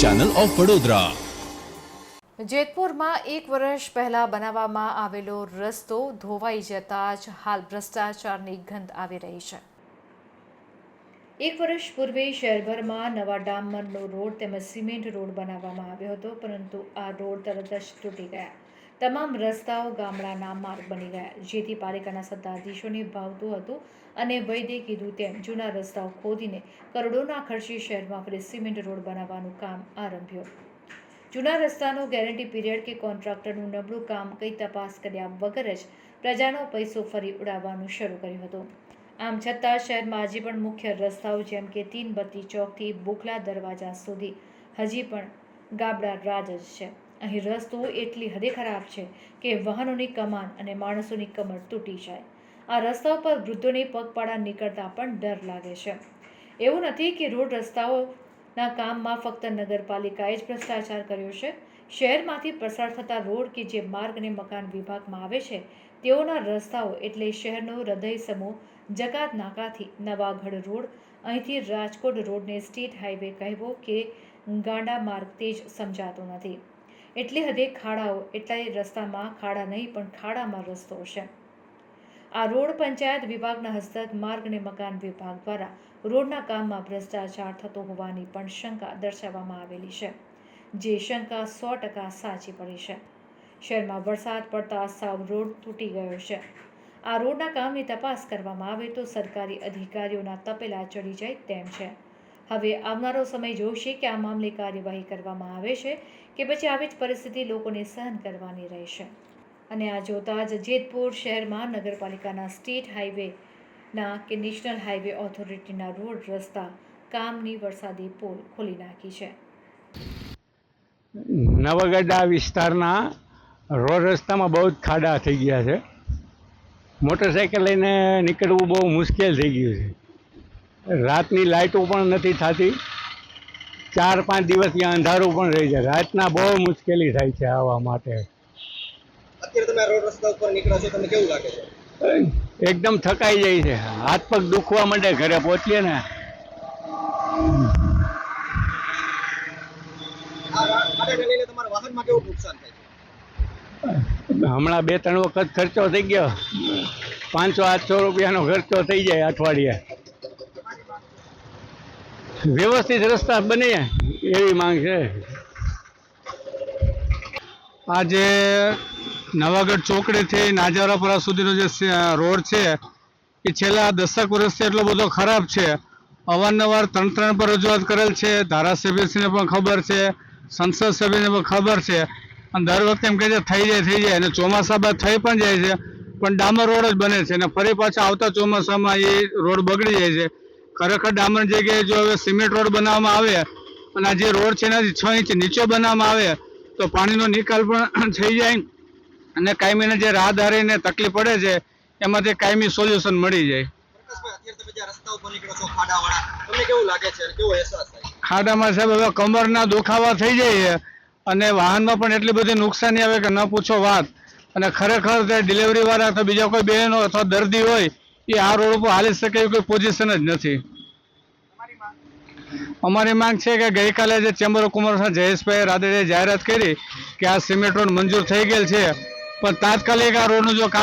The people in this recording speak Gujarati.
ચેનલ ઓફ વડોદરા જેતપુરમાં એક વર્ષ પહેલા બનાવવામાં આવેલો રસ્તો ધોવાઈ જતા જ હાલ ભ્રષ્ટાચારની ગંધ આવી રહી છે. એક વર્ષ પૂર્વે શહેરભરમાં નવા ડામરનો રોડ તેમજ સિમેન્ટ રોડ બનાવવામાં આવ્યો હતો પરંતુ આ રોડ તરત જ તૂટી ગયા. તમામ રસ્તાઓ ગામડાના માર્ગ બની ગયા. જેથી પાલિકાના સત્તાધીશોને ભાવતું હતું અને વૈદે કીધું તેમ જૂના રસ્તાઓ ખોદીને કરોડોના ખર્ચે શહેરમાં ફરી સિમેન્ટ રોડ બનાવવાનું કામ આરંભ્યું. જૂના રસ્તાનો ગેરંટી પીરિયડ કે કોન્ટ્રાક્ટરનું નબળું કામ કંઈ તપાસ કર્યા વગર જ પ્રજાનો પૈસો ફરી ઉડાવવાનું શરૂ કર્યું હતું. આમ છતાં શહેરમાં હજી પણ મુખ્ય રસ્તાઓ જેમ કે તીનબત્તી ચોકથી બોખલા દરવાજા સુધી હજી પણ ગાબડા રાજ જ છે. અહીં રસ્તો એટલી હદે ખરાબ છે કે વાહનોની કમાન અને માણસોની કમર તૂટી જાય. આ રસ્તાઓ પર વૃદ્ધોની પગપાળા નીકળતા પણ ડર લાગે છે. એવું નથી કે રોડ રસ્તાઓના કામમાં ફક્ત નગરપાલિકાએ જ ભ્રષ્ટાચાર કર્યો છે. શહેરમાંથી પસાર થતા રોડ કે જે માર્ગ અને મકાન વિભાગમાં આવે છે, તેઓના રસ્તાઓ એટલે શહેરનો હૃદય સમૂહ જકાત નાકાથી નવાગઢ રોડ, અહીંથી રાજકોટ રોડને સ્ટેટ હાઈવે કહેવો કે ગાંડા માર્ગ તે જ સમજાતો નથી. એટલી હદે ખાડાઓ, એટલે રસ્તામાં ખાડા નહીં, પણ ખાડામાં રસ્તો છે આ રોડ પંચાયત વિભાગના હસ્તક, માર્ગ અને મકાન વિભાગ દ્વારા રોડના કામમાં ભ્રષ્ટાચાર થતો હોવાની પણ શંકા દર્શાવવામાં આવેલી છે, જે શંકા સો ટકા સાચી પડી છે. શહેરમાં વરસાદ પડતા સાવ રોડ તૂટી ગયો છે. આ રોડના કામની તપાસ કરવામાં આવે તો સરકારી અધિકારીઓના તપેલા ચડી જાય તેમ છે. હવે આવનારો સમય જોશે કે આ મામલે કાર્યવાહી કરવામાં આવે છે કે પછી આવી જ પરિસ્થિતિ લોકોને સહન કરવાની રહેશે. અને આ જોતા જ જેતપુર શહેરમાં નગરપાલિકાના સ્ટેટ હાઈવેના કે નેશનલ હાઈવે ઓથોરિટીના રોડ રસ્તા કામની વરસાદી પોલ ખોલી નાખી છે. નવગઢા વિસ્તારના રોડ રસ્તામાં બહુ જ ખાડા થઈ ગયા છે. મોટરસાઇકલ લઈને નીકળવું બહુ મુશ્કેલ થઈ ગયું છે. રાતની લાઇટો પણ નથી થતી. ચાર પાંચ દિવસ ત્યાં અંધારું પણ રહી જાય. રાતના બહુ મુશ્કેલી થાય છે આવવા માટે. એકદમ થકાઈ જાય છે. હાથ પગ દુખવા માંડે ઘરે પહોંચીએ ને. હમણાં બે ત્રણ વખત ખર્ચો થઈ ગયો. પાંચસો આઠસો રૂપિયાનો ખર્ચો થઈ જાય અઠવાડિયે. વ્યવસ્થિત રસ્તા બને એવી માંગ છે. આજે નવાગઢ ચોકડીથી નાજારાપુરા સુધીનો જે રોડ છે, એ છેલ્લા દસેક વર્ષથી એટલો બધો ખરાબ છે. અવારનવાર ત્રણ ત્રણ પર રજૂઆત કરેલ છે, ધારાસભ્યશ્રીને પણ ખબર છે, સંસદ સભ્યને પણ ખબર છે. અને દર વખતે એમ કહે છે, થઈ જાય થઈ જાય. અને ચોમાસા બાદ થઈ પણ જાય છે, પણ ડામર રોડ જ બને છે. અને ફરી પાછા આવતા ચોમાસામાં એ રોડ બગડી જાય છે. ખરેખર ડામર જગ્યાએ જો હવે સિમેન્ટ રોડ બનાવવામાં આવે અને આ જે રોડ છે એનાથી છ ઇંચ નીચે બનાવવામાં આવે, તો પાણીનો નિકાલ પણ થઈ જાય અને કાયમીને જે રાહદારીને તકલીફ પડે છે એમાંથી કાયમી સોલ્યુશન મળી જાય. ખાડામાં સાહેબ હવે કમરના દુખાવા થઈ જાય અને વાહનમાં પણ એટલી બધી નુકસાની આવે કે ન પૂછો વાત. અને ખરેખર તે ડિલિવરી વાળા અથવા બીજા કોઈ બહેનો અથવા દર્દી હોય એ આ રોડ ઉપર હાલી શકે એવી કોઈ પોઝિશન જ નથી. અમારી માંગ છે કે ગઈકાલે જે ચેમ્બર ઓફ કોમર્સના જયેશભાઈ રાદડિયાએ જાહેરાત કરી કે આ સિમેન્ટ રોડ મંજૂર થઈ ગયેલ છે, પણ તાત્કાલિક આ રોડનું જો કામ